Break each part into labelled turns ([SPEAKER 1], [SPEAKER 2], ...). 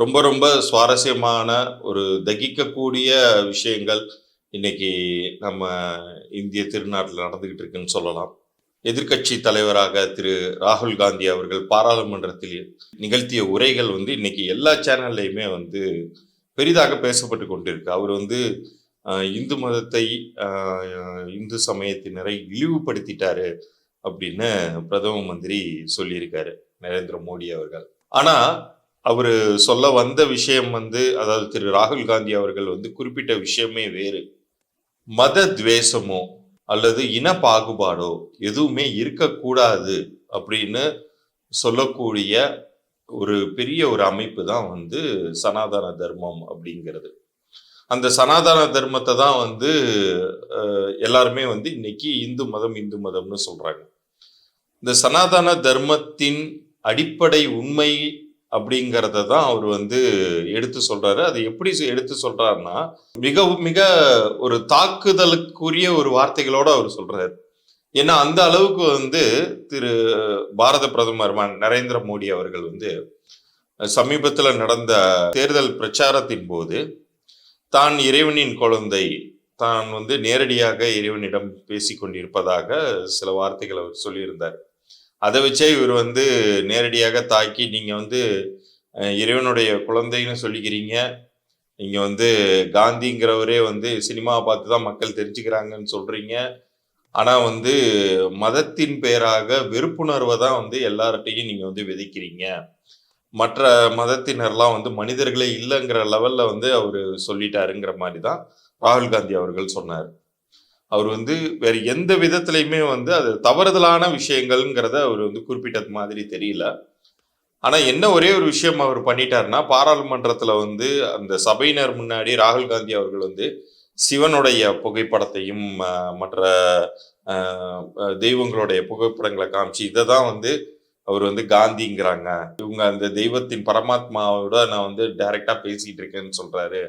[SPEAKER 1] ரொம்ப ரொம்ப சுவாரஸ்யமான ஒரு தகிக்கக்கூடிய விஷயங்கள் இன்னைக்கு நம்ம இந்திய திருநாட்டில் நடந்துகிட்டு இருக்குன்னு சொல்லலாம். எதிர்க்கட்சி தலைவராக திரு ராகுல் காந்தி அவர்கள் பாராளுமன்றத்தில் நிகழ்த்திய உரைகள் வந்து இன்னைக்கு எல்லா சேனல்லையுமே வந்து பெரிதாக பேசப்பட்டு கொண்டிருக்கு. அவர் வந்து இந்து மதத்தை இந்து சமயத்தினரை இழிவுபடுத்திட்டாரு அப்படின்னு பிரதம மந்திரி சொல்லியிருக்காரு நரேந்திர மோடி அவர்கள். ஆனால் அவர் சொல்ல வந்த விஷயம் வந்து அதாவது திரு ராகுல் காந்தி அவர்கள் வந்து குறிப்பிட்ட விஷயமே வேறு. மத துவேஷமோ அல்லது இன பாகுபாடோ எதுவுமே இருக்கக்கூடாது அப்படின்னு சொல்லக்கூடிய ஒரு பெரிய ஒரு அமைப்பு தான் வந்து சனாதன தர்மம் அப்படிங்கிறது. அந்த சனாதன தர்மத்தை தான் வந்து எல்லாருமே வந்து இன்னைக்கு இந்து மதம் இந்து மதம்னு சொல்றாங்க. இந்த சனாதன தர்மத்தின் அடிப்படை உண்மை அப்படிங்கிறத தான் அவர் வந்து எடுத்து சொல்றாரு. அது எப்படி எடுத்து சொல்றாருன்னா மிக மிக ஒரு தாக்குதலுக்குரிய ஒரு வார்த்தைகளோட அவர் சொல்றாரு. ஏன்னா அந்த அளவுக்கு வந்து திரு பாரத பிரதமர் நரேந்திர மோடி அவர்கள் வந்து சமீபத்தில் நடந்த தேர்தல் பிரச்சாரத்தின் போது தான் இறைவனின் குழந்தை தான் வந்து நேரடியாக இறைவனிடம் பேசிக்கொண்டிருப்பதாக சில வார்த்தைகளை அவர் சொல்லியிருந்தார். அதை வச்சே இவர் வந்து நேரடியாக தாக்கி நீங்கள் வந்து இறைவனுடைய குழந்தைன்னு சொல்லிக்கிறீங்க. நீங்கள் வந்து காந்திங்கிறவரே வந்து சினிமாவை பார்த்து தான் மக்கள் தெரிஞ்சுக்கிறாங்கன்னு சொல்கிறீங்க ஆனால் வந்து மதத்தின் பேராக வெறுப்புணர்வை தான் வந்து எல்லார்ட்டையும் நீங்கள் வந்து விதைக்கிறீங்க. மற்ற மதத்தினர்லாம் வந்து மனிதர்களே இல்லைங்கிற லெவலில் வந்து அவர் சொல்லிட்டாருங்கிற மாதிரி தான் ராகுல் காந்தி அவர்கள் சொன்னார். அவர் வந்து வேற எந்த விதத்திலையுமே வந்து அது தவறுதலான விஷயங்கள்ங்கிறத அவர் வந்து குறிப்பிட்டது மாதிரி தெரியல. ஆனால் என்ன ஒரே ஒரு விஷயம் அவர் பண்ணிட்டாருன்னா பாராளுமன்றத்தில் வந்து அந்த சபையினர் முன்னாடி ராகுல் காந்தி அவர்கள் வந்து சிவனுடைய புகைப்படத்தையும் மற்ற தெய்வங்களுடைய புகைப்படங்களை காமிச்சு இதை தான் வந்து அவர் வந்து காந்திங்கிறாங்க. இவங்க அந்த தெய்வத்தின் பரமாத்மாவோட நான் வந்து டைரக்டா பேசிகிட்டு இருக்கேன்னு சொல்கிறாரு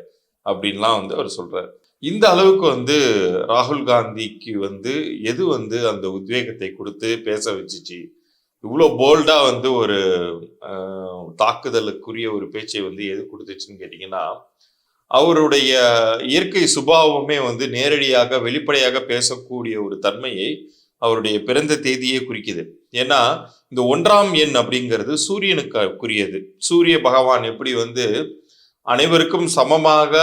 [SPEAKER 1] அப்படின்லாம் வந்து அவர் சொல்கிறார் இந்த அளவுக்கு வந்து ராகுல் காந்திக்கு வந்து எது வந்து அந்த உத்வேகத்தை கொடுத்து பேச வச்சுச்சு? இவ்வளோ போல்டாக வந்து ஒரு தாக்குதலுக்குரிய ஒரு பேச்சை வந்து எது கொடுத்துச்சுன்னு கேட்டிங்கன்னா அவருடைய இயற்கை சுபாவமே வந்து நேரடியாக வெளிப்படையாக பேசக்கூடிய ஒரு தன்மையை அவருடைய பிறந்த தேதியே குறிக்குது. ஏன்னா இந்த ஒன்றாம் எண் அப்படிங்கிறது சூரியனுக்குரியது சூரிய பகவான் எப்படி வந்து அனைவருக்கும் சமமாக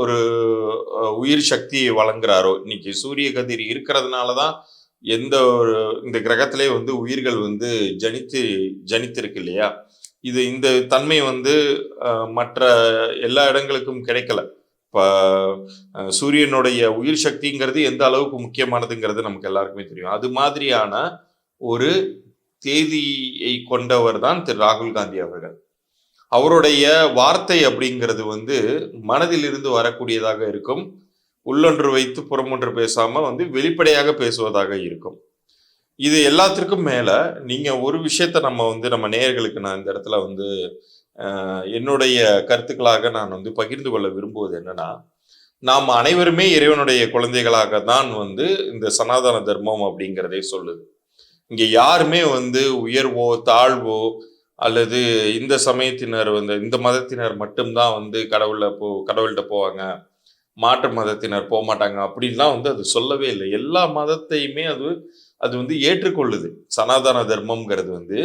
[SPEAKER 1] ஒரு உயிர் சக்தியை வழங்குறாரோ? இன்னைக்கு சூரிய கதிர் இருக்கிறதுனால தான் எந்த ஒரு இந்த கிரகத்திலே வந்து உயிர்கள் வந்து ஜனித்து ஜனித்திருக்கு இல்லையா? இது இந்த தன்மை வந்து மற்ற எல்லா இடங்களுக்கும் கிடைக்கல. இப்போ சூரியனுடைய உயிர் சக்திங்கிறது எந்த அளவுக்கு முக்கியமானதுங்கிறது நமக்கு எல்லாருக்குமே தெரியும். அது மாதிரியான ஒரு தேதியை கொண்டவர் தான் திரு ராகுல் காந்தி அவர்கள். அவருடைய வார்த்தை அப்படிங்கிறது வந்து மனதில் இருந்து வரக்கூடியதாக இருக்கும். உள்ளொன்று வைத்து புறமொன்று பேசாமல் வந்து வெளிப்படையாக பேசுவதாக இருக்கும். இது எல்லாத்திற்கும் மேலே நீங்கள் ஒரு விஷயத்த நம்ம வந்து நம்ம நேயர்களுக்கு நான் இந்த இடத்துல வந்து என்னுடைய கருத்துக்களாக நான் வந்து பகிர்ந்து கொள்ள விரும்புவது என்னன்னா நாம் அனைவருமே இறைவனுடைய குழந்தைகளாக தான் வந்து இந்த சனாதன தர்மம் அப்படிங்கிறதே சொல்லுது. இங்கே யாருமே வந்து உயர்வோ தாழ்வோ அல்லது இந்த சமயத்தினர் வந்து இந்த மதத்தினர் மட்டும்தான் வந்து கடவுள போ கடவுள்கிட்ட போவாங்க. மாற்று மதத்தினர் போக மாட்டாங்க. அப்படின்லாம் வந்து அது சொல்லவே இல்லை. எல்லா மதத்தையுமே அது அது வந்து ஏற்றுக்கொள்ளுது. சனாதன தர்மம்ங்கிறது வந்து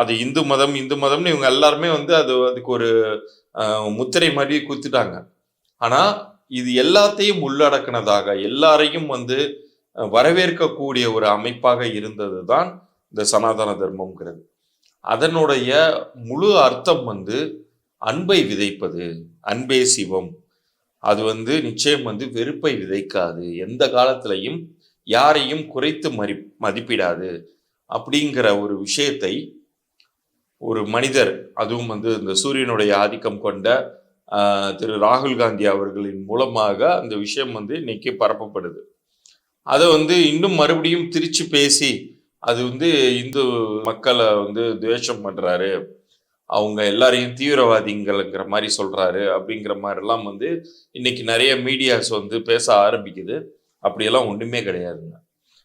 [SPEAKER 1] அது இந்து மதம் இந்து மதம்னு இவங்க எல்லாருமே வந்து அது அதுக்கு ஒரு முத்திரை மாதிரி குத்துட்டாங்க. ஆனா இது எல்லாத்தையும் உள்ளடக்கினதாக எல்லாரையும் வந்து வரவேற்கக்கூடிய ஒரு அமைப்பாக இருந்தது தான் இந்த சனாதன தர்மம்ங்கிறது. அதனுடைய முழு அர்த்தம் வந்து அன்பை விதைப்பது அன்பே சிவம். அது வந்து நிச்சயம் வந்து வெறுப்பை விதைக்காது. எந்த காலத்திலையும் யாரையும் குறைத்து மதி மதிப்பிடாது. அப்படிங்கிற ஒரு விஷயத்தை ஒரு மனிதர் அதுவும் வந்து இந்த சூரியனுடைய ஆதிக்கம் கொண்ட திரு ராகுல் காந்தி அவர்களின் மூலமாக அந்த விஷயம் வந்து இன்னைக்கு பரப்பப்படுது. அதை வந்து இன்னும் மறுபடியும் திரிச்சு பேசி அது வந்து இந்து மக்களை வந்து துவேஷம் பண்ணுறாரு அவங்க எல்லாரையும் தீவிரவாதிங்கள்ங்கிற மாதிரி சொல்கிறாரு அப்படிங்கிற மாதிரிலாம் வந்து இன்னைக்கு நிறைய மீடியாஸ் வந்து பேச ஆரம்பிக்குது. அப்படியெல்லாம் ஒன்றுமே கிடையாதுங்க.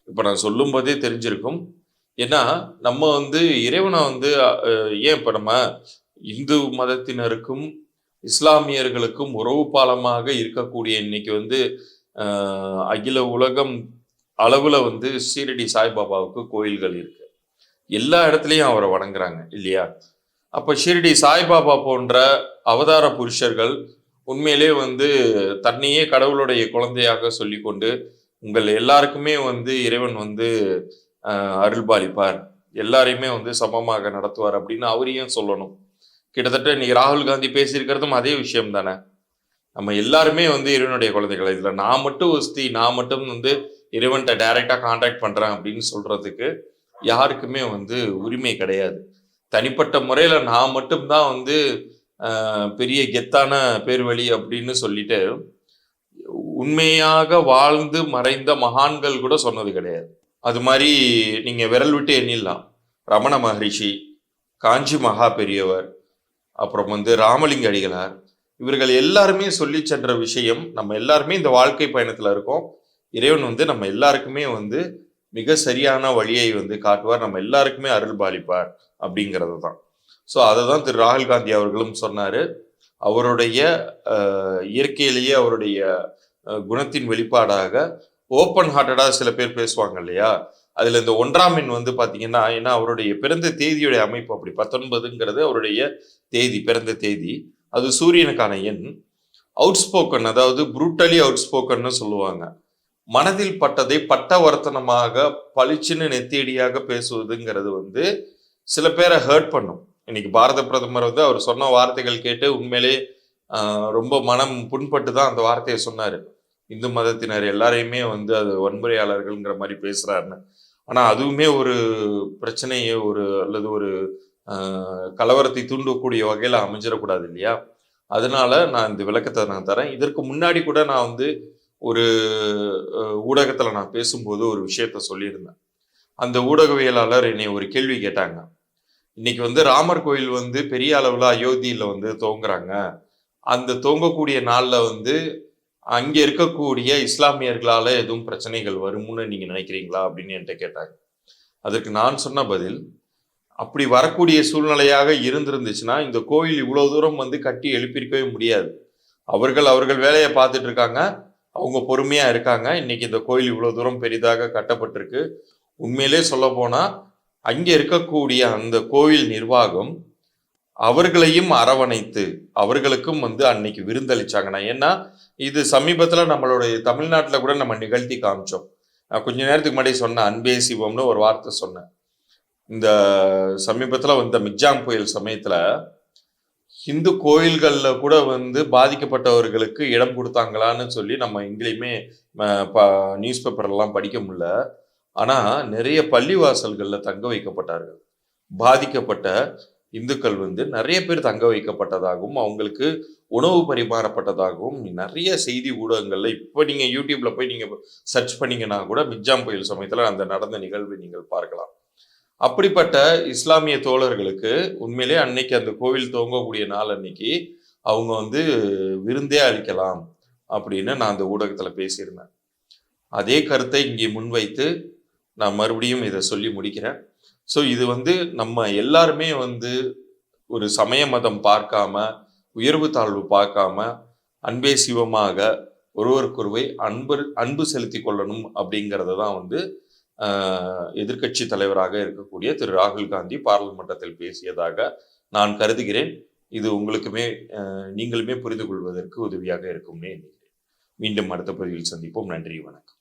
[SPEAKER 1] இப்போ நான் சொல்லும் போதே தெரிஞ்சிருக்கும். ஏன்னா நம்ம வந்து இறைவனை வந்து ஏன் இப்போ நம்ம இந்து மதத்தினருக்கும் இஸ்லாமியர்களுக்கும் உறவு பாலமாக இருக்கக்கூடிய இன்னைக்கு வந்து அகில உலகம் அளவில் வந்து ஷீரடி சாய்பாபாவுக்கு கோயில்கள் இருக்கு. எல்லா இடத்துலையும் அவரை வணங்குறாங்க இல்லையா? அப்போ ஷீரடி சாய்பாபா போன்ற அவதார புருஷர்கள் உண்மையிலே வந்து தன்னையே கடவுளுடைய குழந்தையாக சொல்லிக்கொண்டு உங்கள் எல்லாருக்குமே வந்து இறைவன் வந்து அருள்பாலிப்பார். எல்லாரையுமே வந்து சமமாக நடத்துவார் அப்படின்னு அவரையும் சொல்லணும். கிட்டத்தட்ட இன்னைக்கு ராகுல் காந்தி பேசியிருக்கிறதும் அதே விஷயம் தானே? நம்ம எல்லாருமே வந்து இறைவனுடைய குழந்தைகள். இதில் நான் மட்டும் ஒஸ்தி நான் மட்டும் வந்து இறைவன்கிட்ட டைரெக்டாக கான்டாக்ட் பண்ணுறான் அப்படின்னு சொல்கிறதுக்கு யாருக்குமே வந்து உரிமை கிடையாது. தனிப்பட்ட முறையில் நான் மட்டும்தான் வந்து பெரிய கெத்தான பேர்வழி அப்படின்னு சொல்லிட்டு உண்மையாக வாழ்ந்து மறைந்த மகான்கள் கூட சொன்னது கிடையாது. அது மாதிரி நீங்கள் விரல் விட்டு எண்ணிடலாம். ரமண மகரிஷி காஞ்சி மகா பெரியவர் அப்புறம் வந்து ராமலிங்க அடிகளார் இவர்கள் எல்லாருமே சொல்லி சென்ற விஷயம் நம்ம எல்லாருமே இந்த வாழ்க்கை பயணத்தில் இருக்கோம். இறைவன் வந்து நம்ம எல்லாருக்குமே வந்து மிக சரியான வழியை வந்து காட்டுவார். நம்ம எல்லாருக்குமே அருள் பாலிப்பார் அப்படிங்கிறது தான் ஸோ அதை தான் திரு ராகுல் காந்தி அவர்களும் சொன்னார். அவருடைய இயற்கையிலேயே அவருடைய குணத்தின் வெளிப்பாடாக ஓப்பன் ஹார்ட்டடாக சில பேர் பேசுவாங்க இல்லையா? அதில் இந்த ஒன்றாம் எண் வந்து பார்த்தீங்கன்னா ஏன்னா அவருடைய பிறந்த தேதியுடைய அமைப்பு அப்படி பத்தொன்பதுங்கிறது அவருடைய தேதி பிறந்த தேதி. அது சூரியனுக்கான எண். அவுட் ஸ்போக்கன் அதாவது புரூட்டலி அவுட் ஸ்போக்கன்னு சொல்லுவாங்க. மனதில் பட்டதை பட்டவர்த்தனமாக பளிச்சுன்னு நெத்தியடியாக பேசுவதுங்கிறது வந்து சில பேரை ஹர்ட் பண்ணும். இன்னைக்கு பாரத பிரதமர் வந்து அவர் சொன்ன வார்த்தைகள் கேட்டு உண்மையிலே ரொம்ப மனம் புண்பட்டு தான் அந்த வார்த்தையை சொன்னார். இந்து மதத்தினர் எல்லாரையுமே வந்து அது வன்முறையாளர்கள்ங்கிற மாதிரி பேசுகிறாருன்னு ஆனால் அதுவுமே ஒரு பிரச்சனையை ஒரு அல்லது ஒரு கலவரத்தை தூண்டக்கூடிய வகையில் அமைஞ்சிடக்கூடாது இல்லையா? அதனால நான் இந்த விளக்கத்தை நான் தரேன். இதற்கு முன்னாடி கூட நான் வந்து ஒரு ஊடகத்தில் நான் பேசும்போது ஒரு விஷயத்த சொல்லியிருந்தேன். அந்த ஊடகவியலாளர் என்னை ஒரு கேள்வி கேட்டாங்க. இன்னைக்கு வந்து ராமர் கோயில் வந்து பெரிய அளவில் அயோத்தியில் வந்து துவங்குறாங்க அந்த துவங்கக்கூடிய நாளில் வந்து அங்கே இருக்கக்கூடிய இஸ்லாமியர்களால் எதுவும் பிரச்சனைகள் வரும்னு நீங்கள் நினைக்கிறீங்களா அப்படின்னு என்கிட்ட கேட்டாங்க. அதற்கு நான் சொன்ன பதில் அப்படி வரக்கூடிய சூழ்நிலையாக இருந்திருந்துச்சுன்னா இந்த கோயில் இவ்வளோ தூரம் வந்து கட்டி எழுப்பியிருக்கவே முடியாது. அவர்கள் அவர்கள் வேலையை பார்த்துட்டு இருக்காங்க. அவங்க பொறுமையாக இருக்காங்க. இன்னைக்கு இந்த கோயில் இவ்வளோ தூரம் பெரிதாக கட்டப்பட்டிருக்கு. உண்மையிலே சொல்ல போனால் அங்கே இருக்கக்கூடிய அந்த கோவில் நிர்வாகம் அவர்களையும் அரவணைத்து அவர்களுக்கும் வந்து அன்னைக்கு விருந்தளிச்சாங்கண்ணா ஏன்னா இது சமீபத்தில் நம்மளுடைய தமிழ்நாட்டில் கூட நம்ம நிகழ்த்தி காமிச்சோம். நான் கொஞ்ச நேரத்துக்கு முன்னாடி சொன்னேன் அன்பே சிவம்னு ஒரு வார்த்தை சொன்னேன். இந்த சமீபத்தில் வந்த மிக்ஜாம் புயல் சமயத்தில் இந்து கோயில்களில் கூட வந்து பாதிக்கப்பட்டவர்களுக்கு இடம் கொடுத்தாங்களான்னு சொல்லி நம்ம எங்கேயுமே நியூஸ் பேப்பர்லாம் படிக்க முடியல. ஆனால் நிறைய பள்ளிவாசல்களில் தங்க வைக்கப்பட்டார்கள். பாதிக்கப்பட்ட இந்துக்கள் வந்து நிறைய பேர் தங்க வைக்கப்பட்டதாகவும் அவங்களுக்கு உணவு பரிமாறப்பட்டதாகவும் நிறைய செய்தி ஊடகங்களில் இப்போ நீங்கள் யூடியூப்பில் போய் நீங்கள் சர்ச் பண்ணிங்கன்னா கூட மிக்ஜாம் புயல் சமயத்தில் அந்த நடந்த நிகழ்வை நீங்கள் பார்க்கலாம். அப்படிப்பட்ட இஸ்லாமிய தோழர்களுக்கு உண்மையிலே அன்னைக்கு அந்த கோவில் துவங்கக்கூடிய நாள் அன்னைக்கு அவங்க வந்து விருந்தே அளிக்கலாம் அப்படின்னு நான் அந்த ஊடகத்தில் பேசியிருந்தேன். அதே கருத்தை இங்கே முன்வைத்து நான் மறுபடியும் இதை சொல்லி முடிக்கிறேன். ஸோ இது வந்து நம்ம எல்லாருமே வந்து ஒரு சமய மதம் பார்க்காம உயர்வு தாழ்வு பார்க்காம அன்பே சிவமாக ஒருவருக்கொருவை அன்பு அன்பு செலுத்தி கொள்ளணும் அப்படிங்கிறத தான் வந்து எதிர்கட்சி தலைவராக இருக்கக்கூடிய திரு. ராகுல் காந்தி பாராளுமன்றத்தில் பேசியதாக நான் கருதுகிறேன். இது உங்களுக்குமே நீங்களுமே புரிந்து கொள்வதற்கு உதவியாக இருக்கும்னு எண்ணுகிறேன். மீண்டும் அடுத்த பதிவில் சந்திப்போம். நன்றி வணக்கம்.